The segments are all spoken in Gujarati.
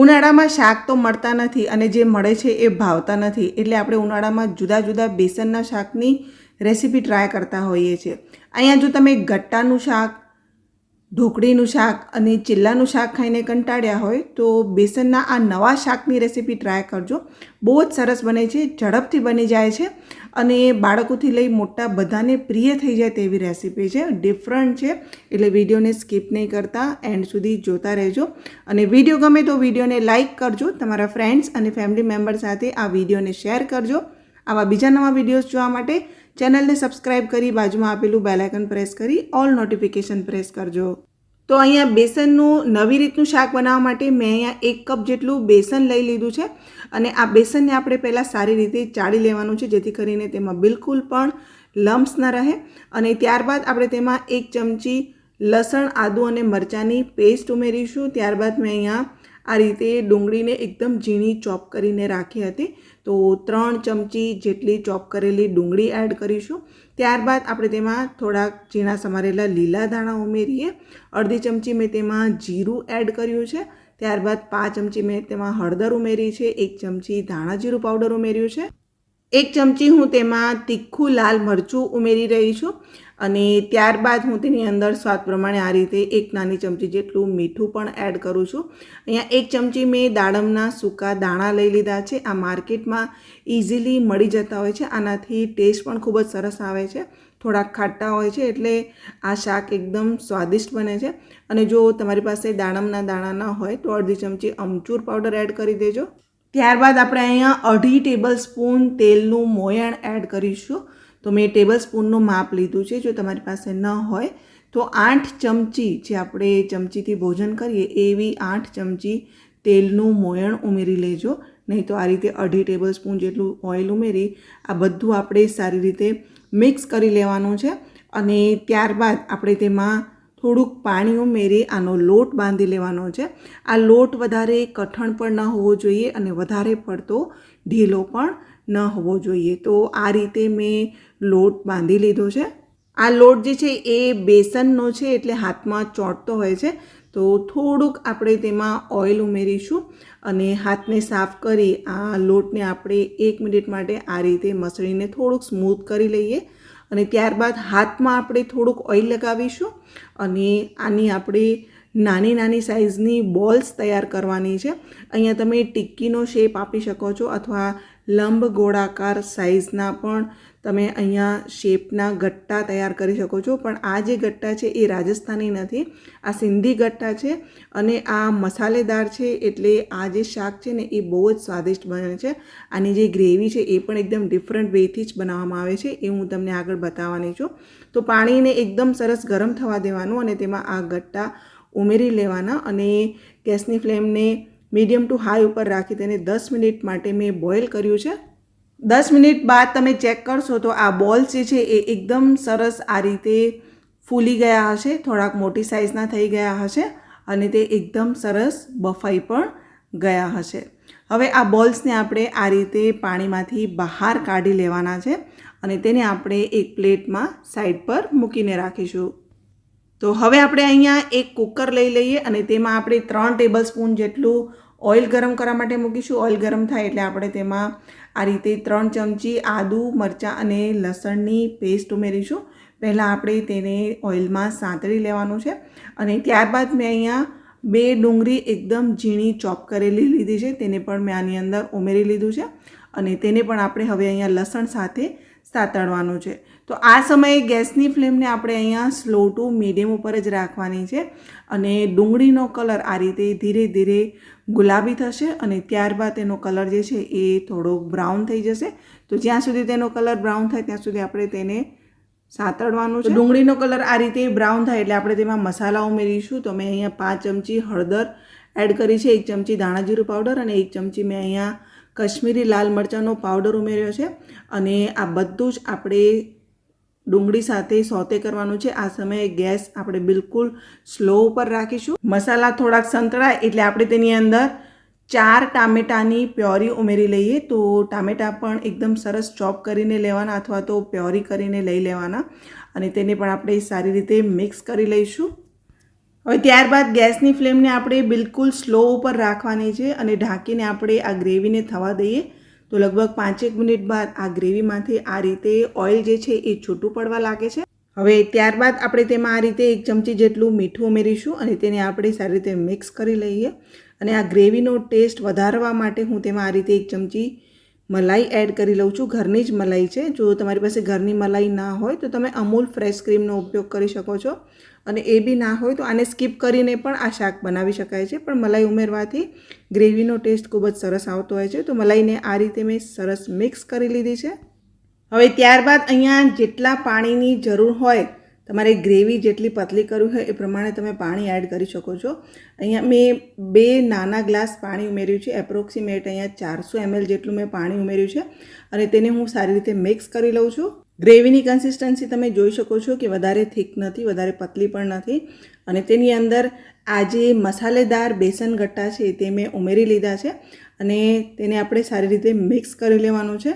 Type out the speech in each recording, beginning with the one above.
ઉનાળામાં શાક તો મળતા નથી અને જે મળે છે એ ભાવતા નથી. એટલે આપણે ઉનાળામાં જુદા જુદા બેસનના શાકની રેસીપી ટ્રાય કરતા હોઈએ છીએ. અહીંયા જો તમે ગટ્ટાનું શાક ઢોકળીનું શાક અને ચિલ્લાનું શાક ખાઈને કંટાળ્યા હોય તો બેસનના આ નવા શાકની રેસીપી ટ્રાય કરજો. બહુ જ સરસ બને છે, ઝડપથી બની જાય છે અને બાળકોથી લઈ મોટા બધાને પ્રિય થઈ જાય તેવી રેસીપી છે. ડિફરન્ટ છે, એટલે વિડીયોને સ્કીપ નહીં કરતા એન્ડ સુધી જોતા રહેજો. અને વીડિયો ગમે તો વિડીયોને લાઇક કરજો, તમારા ફ્રેન્ડ્સ અને ફેમિલી મેમ્બર સાથે આ વિડીયોને શેર કરજો. આવા બીજા નવા વિડીયોઝ જોવા માટે ચેનલને સબસ્ક્રાઇબ કરી બાજુમાં આપેલું બેલાઇકન પ્રેસ કરી ઓલ નોટિફિકેશન પ્રેસ કરજો. તો અહીંયા બેસનનું નવી રીતનું શાક બનાવવા માટે મેં અહીંયા એક કપ જેટલું બેસન લઈ લીધું છે અને આ બેસનને આપણે પહેલાં સારી રીતે ચાળી લેવાનું છે જેથી કરીને તેમાં બિલકુલ પણ લમ્સ ન રહે અને ત્યારબાદ આપણે તેમાં એક ચમચી લસણ, આદું અને મરચાંની પેસ્ટ ઉમેરીશું. ત્યારબાદ મેં અહીંયા આ રીતે ડુંગળીને એકદમ ઝીણી ચોપ કરીને રાખી હતી. તો ત્રણ ચમચી જેટલી ચોપ કરેલી ડુંગળી એડ કરીશું. ત્યારબાદ આપણે તેમાં થોડાક ઝીણા સમારેલા લીલા દાણા ઉમેરીએ. અડધી ચમચી મેં તેમાં જીરું એડ કર્યું છે. ત્યારબાદ પાંચ ચમચી મેં તેમાં હળદર ઉમેરી છે. એક ચમચી ધાણા જીરું પાવડર ઉમેર્યું છે. એક ચમચી હું તેમાં તીખું લાલ મરચું ઉમેરી રહી છું અને ત્યારબાદ હું તેની અંદર સ્વાદ પ્રમાણે આ રીતે એક નાની ચમચી જેટલું મીઠું પણ એડ કરું છું. અહીંયા એક ચમચી મેં દાડમના સૂકા દાણા લઈ લીધા છે. આ માર્કેટમાં ઇઝીલી મળી જતા હોય છે. આનાથી ટેસ્ટ પણ ખૂબ જ સરસ આવે છે. થોડાક ખાટા હોય છે એટલે આ શાક એકદમ સ્વાદિષ્ટ બને છે. અને જો તમારી પાસે દાડમના દાણા ન હોય તો અડધી ચમચી અમચૂર પાવડર એડ કરી દેજો. ત્યારબાદ આપણે અહીંયા અઢી ટેબલ સ્પૂન તેલનું મોયણ એડ કરીશું. તો મેં ટેબલ સ્પૂનનું માપ લીધું છે, જો તમારી પાસે ન હોય, તો આઠ ચમચી જે આપણે ચમચીથી ભોજન કરીએ, એવી આઠ ચમચી તેલનું મોયણ ઉમેરી લેજો. નહીં તો આ રીતે અઢી ટેબલ સ્પૂન જેટલું ઓઇલ ઉમેરી આ બધું આપણે સારી રીતે મિક્સ કરી લેવાનું છે. અને ત્યારબાદ આપણે તેમાં થોડુંક પાણી ઉમેરી આનો લોટ બાંધી લેવાનો છે. આ લોટ વધારે કઠણ પણ ન હોવો જોઈએ અને વધારે પડતો ઢીલો પણ ન હોવો જોઈએ. તો આ રીતે મેં લોટ બાંધી લીધો છે. આ લોટ જે છે એ બેસનનો છે એટલે હાથમાં ચોંટતો હોય છે. તો થોડુંક આપણે તેમાં ઓઇલ ઉમેરીશું અને હાથને સાફ કરી આ લોટને આપણે એક મિનિટ માટે આ રીતે મસળીને થોડુંક સ્મૂથ કરી લઈએ અને ત્યારબાદ હાથમાં આપણે થોડુંક ઓઇલ લગાવીશું અને આની આપણે નાની નાની સાઇઝની બોલ્સ તૈયાર કરવાની છે. અહીંયા તમે ટિક્કીનો શેપ આપી શકો છો અથવા લંબ ગોળાકાર સાઇઝના પણ તમે અહીંયા શેપના ગટ્ટા તૈયાર કરી શકો છો. પણ આ જે ગટ્ટા છે એ રાજસ્થાની નથી. આ સિંધી ગટ્ટા છે અને આ મસાલેદાર છે એટલે આ જે શાક છે ને એ બહુ જ સ્વાદિષ્ટ બને છે. આની જે ગ્રેવી છે એ પણ એકદમ ડિફરન્ટ વેથી જ બનાવવામાં આવે છે એ હું તમને આગળ બતાવવાની છું. તો પાણીને એકદમ સરસ ગરમ થવા દેવાનું અને તેમાં આ ગટ્ટા ઉમેરી લેવાના અને ગેસની ફ્લેમને મીડિયમ ટુ હાઈ ઉપર રાખી તેને દસ મિનિટ માટે મેં બોઇલ કર્યું છે. દસ મિનિટ બાદ તમે ચેક કરશો તો આ બોલ્સ જે છે એ એકદમ સરસ આ રીતે ફૂલી ગયા હશે, થોડાક મોટી સાઇઝના થઈ ગયા હશે અને તે એકદમ સરસ બફાઈ પણ ગયા હશે. હવે આ બોલ્સને આપણે આ રીતે પાણીમાંથી બહાર કાઢી લેવાના છે અને તેને આપણે એક પ્લેટમાં સાઈડ પર મૂકીને રાખીશું. તો હવે આપણે અહીંયા એક કુકર લઈ લઈએ અને તેમાં આપણે ત્રણ ટેબલ સ્પૂન જેટલું ઓઇલ ગરમ કરવા માટે મૂકીશું. ઓઇલ ગરમ થાય એટલે આપણે તેમાં આ રીતે ત્રણ ચમચી આદું, મરચાં અને લસણની પેસ્ટ ઉમેરીશું. પહેલાં આપણે તેને ઓઇલમાં સાંતળી લેવાનું છે અને ત્યારબાદ મેં અહીંયા બે ડુંગળી એકદમ ઝીણી ચોપ કરેલી લીધી છે. તેને પણ મેં આની અંદર ઉમેરી લીધું છે અને તેને પણ આપણે હવે અહીંયા લસણ સાથે સાતળવાનું છે. તો આ સમયે ગેસની ફ્લેમને આપણે અહીંયા સ્લો ટુ મીડિયમ ઉપર જ રાખવાની છે અને ડુંગળીનો કલર આ રીતે ધીરે ધીરે ગુલાબી થશે અને ત્યારબાદ તેનો કલર જે છે એ થોડો બ્રાઉન થઈ જશે. તો જ્યાં સુધી તેનો કલર બ્રાઉન થાય ત્યાં સુધી આપણે તેને સાતડવાનું છે. ડુંગળીનો કલર આ રીતે બ્રાઉન થાય એટલે આપણે તેમાં મસાલા ઉમેરીશું. તો મેં અહીંયા પાંચ ચમચી હળદર એડ કરી છે, એક ચમચી ધાણાજીરું પાવડર અને એક ચમચી મેં અહીંયા કશ્મીરી લાલ મરચાંનો પાવડર ઉમેર્યો છે. અને આ બધું જ આપણે ડુંગળી સાથે સોતે કરવાનું છે. આ સમયે ગેસ આપણે બિલકુલ સ્લો ઉપર રાખીશું. મસાલા થોડાક સંતળાય એટલે આપણે તેની અંદર ચાર ટામેટાની પ્યોરી ઉમેરી લઈએ. તો ટામેટાં પણ એકદમ સરસ ચોપ કરીને લેવાના અથવા તો પ્યોરી કરીને લઈ લેવાના. અને તેને પણ આપણે સારી રીતે મિક્સ કરી લઈશું. હવે ત્યારબાદ ગેસની ફ્લેમને આપણે બિલકુલ સ્લો ઉપર રાખવાની છે અને ઢાંકીને આપણે આ ગ્રેવીને થવા દઈએ. તો લગભગ પાંચેક મિનિટ બાદ આ ગ્રેવીમાંથી આ રીતે ઓઇલ જે છે એ છૂટું પડવા લાગે છે. હવે ત્યારબાદ આપણે તેમાં આ રીતે એક ચમચી જેટલું મીઠું ઉમેરીશું અને તેને આપણે સારી રીતે મિક્સ કરી લઈએ. અને આ ગ્રેવીનો ટેસ્ટ વધારવા માટે હું તેમાં આ રીતે એક ચમચી મલાઈ એડ કરી લઉં છું. ઘરની જ મલાઈ છે. જો તમારી પાસે ઘરની મલાઈ ના હોય તો તમે અમૂલ ફ્રેશ ક્રીમનો ઉપયોગ કરી શકો છો. અને એ બી ના હોય તો આને સ્કીપ કરીને પણ આ શાક બનાવી શકાય છે. પણ મલાઈ ઉમેરવાથી ગ્રેવીનો ટેસ્ટ ખૂબ જ સરસ આવતો હોય છે. તો મલાઈને આ રીતે મેં સરસ મિક્સ કરી લીધી છે. હવે ત્યારબાદ અહીંયા જેટલા પાણીની જરૂર હોય, તમારે ગ્રેવી જેટલી પતલી કરવી હોય એ પ્રમાણે તમે પાણી એડ કરી શકો છો. અહીંયા મેં બે નાના ગ્લાસ પાણી ઉમેર્યું છે. એપ્રોક્સિમેટ અહીંયા ચારસો એમએલ જેટલું મેં પાણી ઉમેર્યું છે. અને તેને હું સારી રીતે મિક્સ કરી લઉં છું. ગ્રેવીની કન્સિસ્ટન્સી તમે જોઈ શકો છો કે વધારે થીક નથી, વધારે પતલી પણ નથી. અને તેની અંદર આ જે મસાલેદાર બેસન ગટ્ટા છે તે મેં ઉમેરી લીધા છે અને તેને આપણે સારી રીતે મિક્સ કરી લેવાનું છે.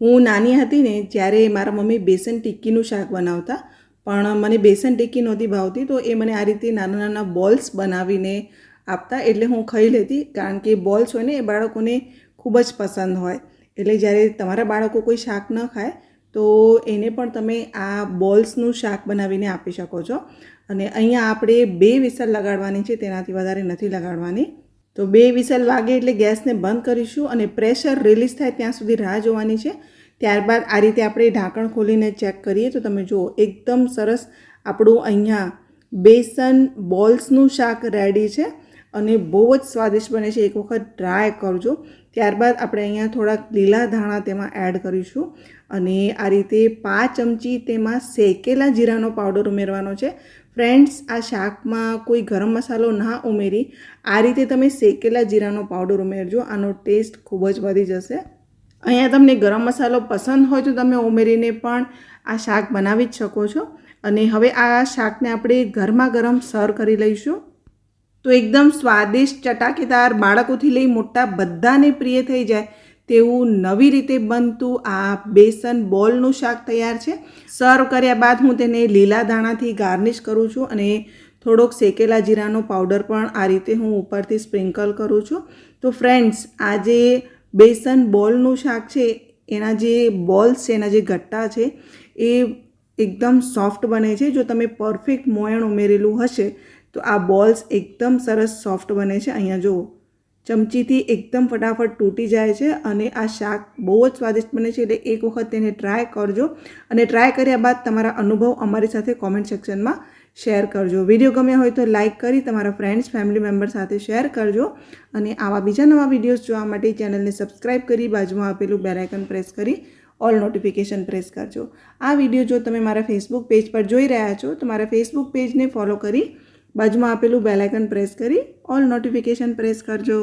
હું નાની હતી ને જ્યારે મારા મમ્મી બેસન ટિક્કીનું શાક બનાવતા, પણ મને બેસન ટિક્કી નહોતી ભાવતી, તો એ મને આ રીતે નાના નાના બોલ્સ બનાવીને આપતા એટલે હું ખાઈ લેતી, કારણ કે બોલ્સ હોય ને એ બાળકોને ખૂબ જ પસંદ હોય. એટલે જ્યારે તમારા બાળકો કોઈ શાક ન ખાય તો એને પણ તમે આ બોલ્સનું શાક બનાવીને આપી શકો છો. અને અહીંયા આપણે બે વિસલ લગાડવાની છે, તેનાથી વધારે નથી લગાડવાની. તો બે વિસલ વાગે એટલે ગેસને બંધ કરીશું અને પ્રેશર રિલીઝ થાય ત્યાં સુધી રાહ જોવાની છે. ત્યારબાદ આ રીતે આપણે ઢાંકણ ખોલીને ચેક કરીએ તો તમે જુઓ, એકદમ સરસ આપણું અહીંયા બેસન બોલ્સનું શાક રેડી છે. અને બહુ જ સ્વાદિષ્ટ બને છે. એક વખત ટ્રાય કરજો. ત્યારબાદ આપણે અહીંયા થોડાક લીલા ધાણા તેમાં એડ કરીશું. અને આ રીતે પાંચ ચમચી તેમાં શેકેલા જીરાનો પાવડર ઉમેરવાનો છે. ફ્રેન્ડ્સ આ શાકમાં કોઈ ગરમ મસાલો ના ઉમેરી આ રીતે તમે શેકેલા જીરાનો પાવડર ઉમેરજો. આનો ટેસ્ટ ખૂબ જ વધી જશે. અહીંયા તમને ગરમ મસાલો પસંદ હોય તો તમે ઉમેરીને પણ આ શાક બનાવી જ શકો છો. અને હવે આ શાકને આપણે ગરમા ગરમ સર્વ કરી લઈશું. તો એકદમ સ્વાદિષ્ટ ચટાકેદાર બાળકોથી લઈ મોટા બધાને પ્રિય થઈ જાય તેવું નવી રીતે બનતું આ બેસન બોલનું શાક તૈયાર છે. સર્વ કર્યા બાદ હું તેને લીલા દાણાથી ગાર્નિશ કરું છું અને થોડોક શેકેલા જીરાનો પાવડર પણ આ રીતે હું ઉપરથી સ્પ્રિંકલ કરું છું. તો ફ્રેન્ડ્સ, આ જે બેસન બોલનું શાક છે, એના જે બોલ્સ છે, એના જે ગટ્ટા છે, એ એકદમ સોફ્ટ બને છે. જો તમે પરફેક્ટ મોયણ ઉમેરેલું હશે તો આ બોલ્સ એકદમ સરસ સોફ્ટ બને છે. અહીંયા જુઓ ચમચીથી એકદમ ફટાફટ તૂટી જાય છે અને આ શાક બહુ જ સ્વાદિષ્ટ બને છે. એટલે એક વખત તેને ટ્રાય કરજો અને ટ્રાય કર્યા બાદ તમારા અનુભવ અમારી સાથે કોમેન્ટ સેક્શનમાં શેર કરજો. વીડિયો ગમ્યા હોય તો લાઇક કરી તમારા ફ્રેન્ડ્સ ફેમિલી મેમ્બર સાથે શેર કરજો અને આવા બીજા નવા વિડીયોઝ જોવા માટે ચેનલને સબસ્ક્રાઈબ કરી બાજુમાં આપેલું બેલાઇકન પ્રેસ કરી ઓલ નોટિફિકેશન પ્રેસ કરજો. આ વીડિયો જો તમે મારા ફેસબુક પેજ પર જોઈ રહ્યા છો તો મારા ફેસબુક પેજને ફોલો કરી બાજુમાં આપેલું બેલાઇકન પ્રેસ કરી ઓલ નોટિફિકેશન પ્રેસ કરજો.